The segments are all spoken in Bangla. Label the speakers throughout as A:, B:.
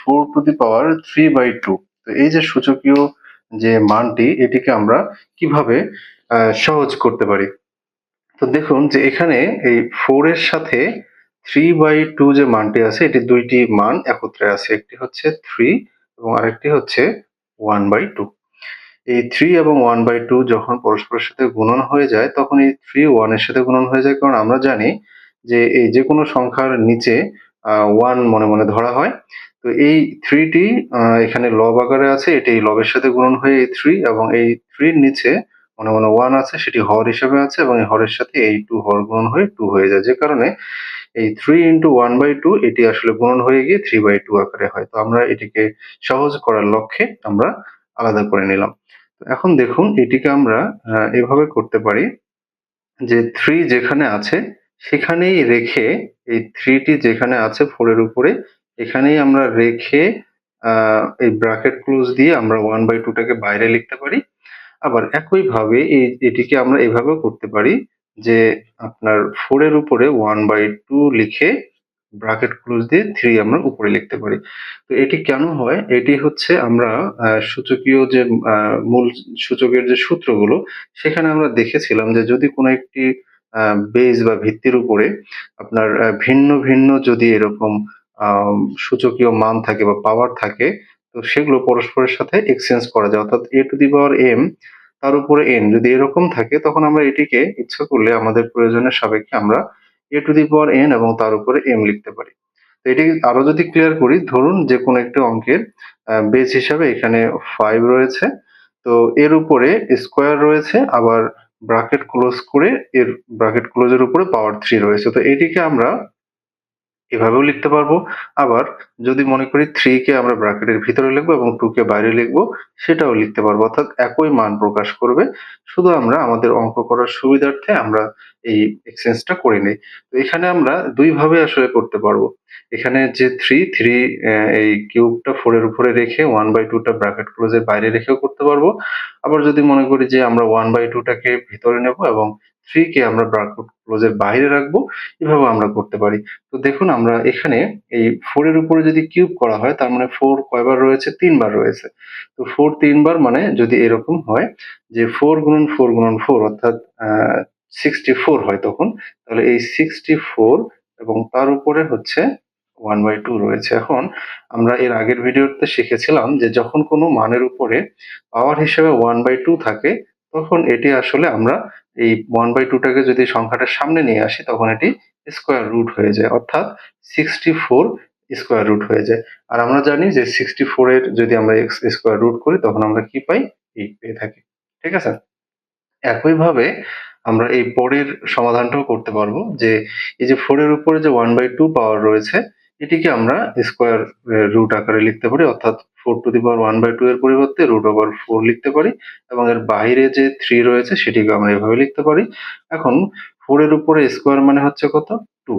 A: Four to the power three by two তো এই যে সূচকীয় যে মানটি, এটিকে আমরা কীভাবে সহজ করতে পারি? তো দেখুন যে এখানে এই ফোর এর সাথে থ্রি বাই টু যে মানটি আছে, এটি দুইটি মান একত্রে আছে। একটি হচ্ছে থ্রি এবং আরেকটি হচ্ছে ওয়ান বাই টু এই থ্রি এবং ওয়ান বাই টু যখন পরস্পরের সাথে গুণন হয়ে যায়, তখন এই থ্রি ওয়ানের সাথে গুণন হয়ে যায়। কারণ আমরা জানি যে এই যে কোনো সংখ্যার নিচে ওয়ান মনে মনে ধরা হয়। তো এই থ্রিটি এখানে লব আকারে আছে, এটি এই লবের সাথে গুণন হয়ে এই থ্রি এবং এই থ্রির নিচে মনে মনে ওয়ান আছে, সেটি হর হিসেবে আছে, এবং এই হরের সাথে এই টু হর গুণন হয়ে টু হয়ে যায়। যে কারণে এই three into one by two এটি আসলে গুণন হয়ে গিয়ে থ্রি বাই টু আকারে হয়। তো আমরা এটিকে সহজ করার লক্ষ্যে আমরা আলাদা করে নিলাম। তো এখন দেখুন, এটিকে আমরা এভাবে করতে পারি যে থ্রি যেখানে আছে, সেখানেই রেখে এই থ্রিটি যেখানে আছে ফোরের উপরে, এখানেই আমরা রেখে এই ব্র্যাকেট ক্লোজ দিয়ে আমরা ওয়ান বাই টুটাকে বাইরে লিখতে পারি। আবার একইভাবে এই, এটিকে আমরা এভাবেও করতে পারি যে আপনার ফোরের উপরে ওয়ান বাই টু লিখে ব্র্যাকেট ক্লোজ দিয়ে থ্রি আমরা উপরে লিখতে পারি। তো এটি কেন হয়? এটি হচ্ছে আমরা সূচকীয় যে মূল সূচকের যে সূত্রগুলো, সেখানে আমরা দেখেছিলাম যে যদি কোনো একটি বেজ বা ভিত্তির উপরে আপনার ভিন্ন ভিন্ন যদি এরকম সূচকীয় মান থাকে বা পাওয়ার থাকে, তো সেগুলো পরস্পরের সাথে এক্সচেঞ্জ করা যায়। অর্থাৎ এ টু দি পাওয়ার এম তার উপরে এন যদি এরকম থাকে, তখন আমরা এটিকে ইচ্ছা করলে আমাদের প্রয়োজনের সাপেক্ষে আমরা এ টু দি পাওয়ার এন এবং তার উপরে এম লিখতে পারি। তো এটি আরও যদি ক্লিয়ার করি, ধরুন যে কোনো একটি অঙ্কের বেস হিসাবে এখানে ফাইভ রয়েছে। তো এর উপরে স্কোয়ার রয়েছে, আবার ব্রাকেট ক্লোজ করে এর ব্রাকেট ক্লোজের উপরে পাওয়ার থ্রি রয়েছে। তো এটিকে আমরা এভাবেও লিখতে পারব। আবার যদি মনে করি থ্রি কে আমরা ব্র্যাকেটের ভিতরে লিখব এবং টু কে বাইরে লিখব, সেটাও লিখতে পারব। অর্থাৎ একই মান প্রকাশ করবে। শুধু আমরা আমাদের অঙ্ক করার সুবিধার্থে আমরা এই এক্সচেঞ্জটা করে নিই। তো এখানে আমরা দুই ভাবে আসলে করতে পারব। এখানে যে থ্রি থ্রি এই কিউবটা ফোরের উপরে রেখে ওয়ান বাই টুটা ব্র্যাকেট ক্লোজের বাইরে রেখেও করতে পারব। আবার যদি মনে করি যে আমরা ওয়ান বাই টুটাকে ভিতরে নেব এবং থ্রি কে আমরা ব্র্যাকেট ক্লোজের বাইরে রাখব, এভাবে আমরা করতে পারি। তো দেখুন, আমরা এখানে এই ফোর এর উপরে যদি কিউব করা হয়, তার মানে ফোর কয়বার রয়েছে? তিনবার রয়েছে। তো ফোর তিনবার মানে যদি এরকম হয় যে ফোর গুণন ফোর গুণন ফোর অর্থাৎ সিক্সটি ফোর হয় তখন, তাহলে এই সিক্সটি ফোর এবং তার উপরে হচ্ছে ওয়ান বাই টু রয়েছে। এখন আমরা এর আগের ভিডিওতে শিখেছিলাম যে যখন কোনো মানের উপরে পাওয়ার হিসেবে ওয়ান বাই টু থাকে তখন এটি আসলে আমরা এই ওয়ান বাই টুটাকে যদি সংখ্যাটার সামনে নিয়ে আসি, তখন এটি স্কোয়ার রুট হয়ে যায়। অর্থাৎ সিক্সটি ফোর স্কোয়ার রুট হয়ে যায়। আর আমরা জানি যে সিক্সটি ফোর এর যদি আমরা এক্স স্কোয়ার রুট করি, তখন আমরা কি পাই? এইট পেয়ে থাকি। ঠিক আছে? একইভাবে আমরা এই পরের সমাধানটাও করতে পারব যে এই যে ফোরের উপরে যে ওয়ান বাই টু পাওয়ার রয়েছে এটিকে আমরা স্কোয়ার রুট আকারে লিখতে পারি, অর্থাৎ four to the power one by two এর পরিবর্তে রুট ওভার ফোর লিখতে পারি, এবং এর বাইরে যে থ্রি রয়েছে, সেটিকে আমরা এভাবে লিখতে পারি। এখন ফোর এর উপরে স্কোয়ার মানে হচ্ছে কত? টু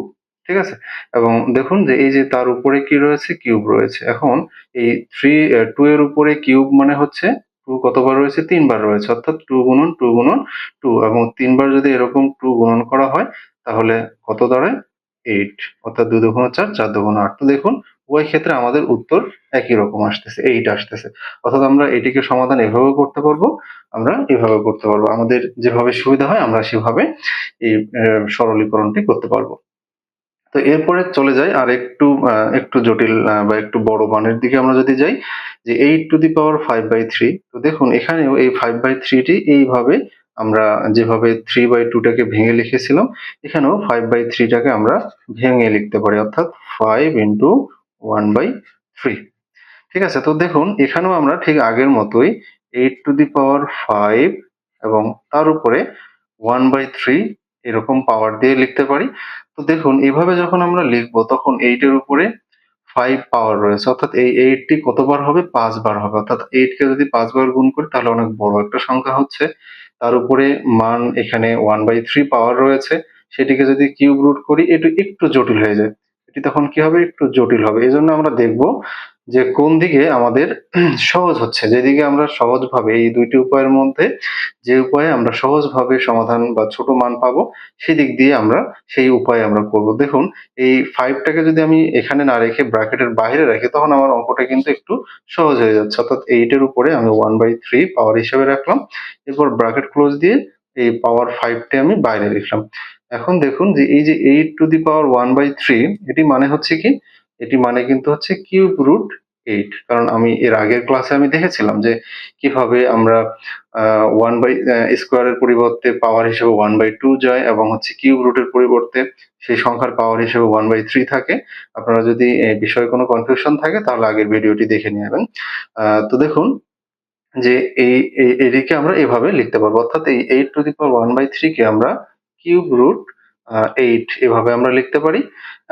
A: ঠিক আছে? এবং দেখুন যে এই যে তার উপরে কি রয়েছে? কিউব রয়েছে। এখন এই থ্রি টু এর উপরে কিউব মানে হচ্ছে টু কতবার রয়েছে? তিনবার রয়েছে। অর্থাৎ টু গুণন টু গুণন টু এবং তিনবার যদি এরকম টু গুণন করা হয়, তাহলে কত দাঁড়ায়? এইট অর্থাৎ দুই দুগুণ চার চার দুগুণ আট। তো দেখুন, উভয় ক্ষেত্রে আমাদের উত্তর একই রকম আসতেছে এইট আসতেছে। অর্থাৎ আমরা এটিকে সমাধান এভাবে করতে পারব, আমরা এভাবে করতে পারব। আমাদের যেভাবে সুবিধা হয়, আমরা সেভাবে এই সরলীকরণটি করতে পারব। তো এরপরে চলে যাই, আর একটু একটু জটিল বা একটু বড় মানের দিকে আমরা যদি যাই, যে eight to the power five by three তো দেখুন, এখানেও এই ফাইভ বাই থ্রিটি এইভাবে আমরা যেভাবে থ্রি বাই টুটাকে ভেঙে লিখেছিলাম, এখানেও ফাইভ বাই থ্রিটাকে আমরা ভেঙে লিখতে পারি, অর্থাৎ five into one by three ঠিক আছে, তো দেখুন, এখানেও আমরা ঠিক আগের মতোই eight to the power five এবং তার উপরে ওয়ান বাই থ্রি এরকম পাওয়ার দিয়ে লিখতে পারি। তো দেখুন, এভাবে যখন আমরা লিখব, তখন এইটের উপরে ফাইভ পাওয়ার রয়েছে, অর্থাৎ এই এইটটি কতবার হবে? পাঁচবার হবে। অর্থাৎ এইটকে যদি পাঁচবার গুণ করি, তাহলে অনেক বড় একটা সংখ্যা হচ্ছে। তার উপরে মান এখানে ওয়ান বাই থ্রি পাওয়ার রয়েছে। সেটিকে যদি কিউব রুট করি, এটি একটু জটিল হয়ে যায়। এটি তখন কি হবে? একটু জটিল হবে। এই জন্য আমরা দেখব যে কোন দিকে আমাদের সহজ হচ্ছে, যেদিকে আমরা সহজভাবে, এই দুইটি উপায়ের মধ্যে যে উপায়ে আমরা সহজভাবে সমাধান বা ছোট মান পাবো, সেদিক দিয়ে আমরা সেই উপায়ে আমরা করব। দেখুন, এই ফাইভটাকে যদি আমি এখানে না রেখে ব্র্যাকেটের বাইরে রাখি, তখন আমার অঙ্কটা কিন্তু একটু সহজ হয়ে যাচ্ছে। অর্থাৎ এইটের উপরে আমি ওয়ান বাই থ্রি পাওয়ার হিসেবে রাখলাম, এরপর ব্র্যাকেট ক্লোজ দিয়ে এই পাওয়ার ফাইভটি আমি বাইরে লিখলাম। এখন দেখুন যে এই যে eight to the power one by three এটি মানে হচ্ছে কি? এটি মানে কিন্তু হচ্ছে কিউব রুট এইট কারণ আমি এর আগের ক্লাসে আমি দেখেছিলাম যে কীভাবে আমরা ওয়ান বাই স্কোয়ারের পরিবর্তে পাওয়ার হিসেবে ওয়ান বাই টু যায় এবং হচ্ছে কিউব রুটের পরিবর্তে সেই সংখ্যার পাওয়ার হিসেবে ওয়ান বাই থ্রি থাকে। আপনারা যদি বিষয়ে কোনো কনফিউশন থাকে, তাহলে আগের ভিডিওটি দেখে নেবেন। তো দেখুন যে এই এটিকে আমরা এভাবে লিখতে পারব। অর্থাৎ এই eight to the power one by three কে আমরা কিউব রুট এইট এভাবে আমরা লিখতে পারি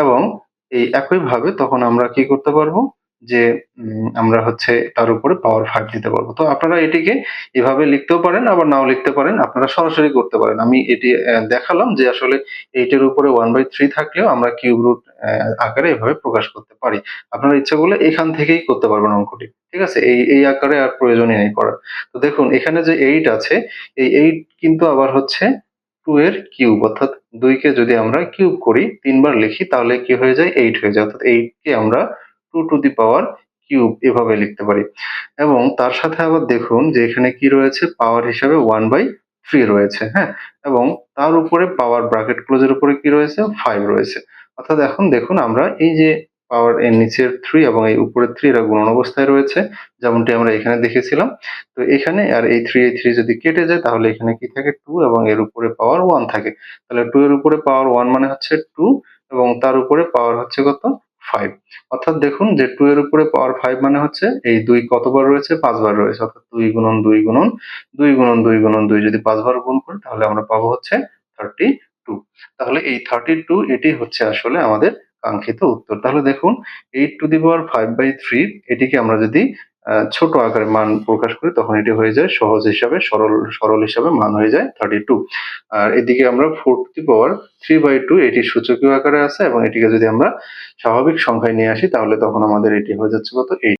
A: এবং এই একইভাবে তখন আমরা কি করতে পারব? যে আমরা হচ্ছে তার উপরে পাওয়ার ফাইভ দিতে পারব। তো আপনারা এটিকে এভাবে লিখতেও পারেন, আবার নাও লিখতে পারেন। আপনারা সরাসরি করতে পারেন। আমি এটি দেখালাম যে আসলে এইটের উপরে ওয়ান বাই থ্রি থাকলেও আমরা কিউব রুট আকারে এভাবে প্রকাশ করতে পারি। আপনারা ইচ্ছা করলে এখান থেকেই করতে পারবেন অঙ্কটি। ঠিক আছে? এই এই আকারে আর প্রয়োজনই নেই করার। তো দেখুন, এখানে যে এইট আছে, এই এইট কিন্তু আবার হচ্ছে টু এর কিউব অর্থাৎ দুইকে যদি আমরা কিউব করি, তিনবার লিখি, তাহলে কি হয়ে যায়? এইট হয়ে যায়। অর্থাৎ এইটকে আমরা two to the power cube এভাবে লিখতে পারি। এবং তার সাথে আবার দেখুন যে এখানে কি রয়েছে? পাওয়ার হিসাবে ওয়ান বাই থ্রি রয়েছে হ্যাঁ? এবং তার উপরে পাওয়ার ব্র্যাকেট ক্লোজের উপরে কি রয়েছে? ফাইভ রয়েছে। অর্থাৎ এখন দেখুন আমরা এই যে পাওয়ার এর নিচের থ্রি এবং এই উপরের থ্রি এরা গুণন অবস্থায় রয়েছে, যেমনটি আমরা এখানে দেখেছিলাম। তো এখানে আর এই থ্রি এই থ্রি যদি কেটে যায়, তাহলে এখানে কি থাকে? টু এবং এর উপরে পাওয়ার ওয়ান থাকে। তাহলে টু এর উপরে পাওয়ার ওয়ান মানে হচ্ছে টু এবং তার উপরে পাওয়ার হচ্ছে কত? ফাইভ অর্থাৎ দেখুন যে টু এর উপরে পাওয়ার ফাইভ মানে হচ্ছে এই দুই কতবার রয়েছে? পাঁচবার রয়েছে। অর্থাৎ দুই গুণন দুই গুণন দুই গুণন দুই গুণন দুই যদি পাঁচবার গুণ করি, তাহলে আমরা পাবো হচ্ছে থার্টি টু তাহলে এই থার্টি টু এটি হচ্ছে আসলে আমাদের কাঙ্ক্ষিত উত্তর। তাহলে দেখুন eight to the power five by three এটিকে আমরা যদি ছোট আকারে মান প্রকাশ করি তখন এটি হয়ে যায় সহজ হিসাবে, সরল সরল হিসাবে মান হয়ে যায় থার্টি টু আর এদিকে আমরা four to power three by two এটি সূচকীয় আকারে আছে এবং এটিকে যদি আমরা স্বাভাবিক সংখ্যায় নিয়ে আসি তাহলে তখন আমাদের এটি হয়ে যাচ্ছে কত? এইট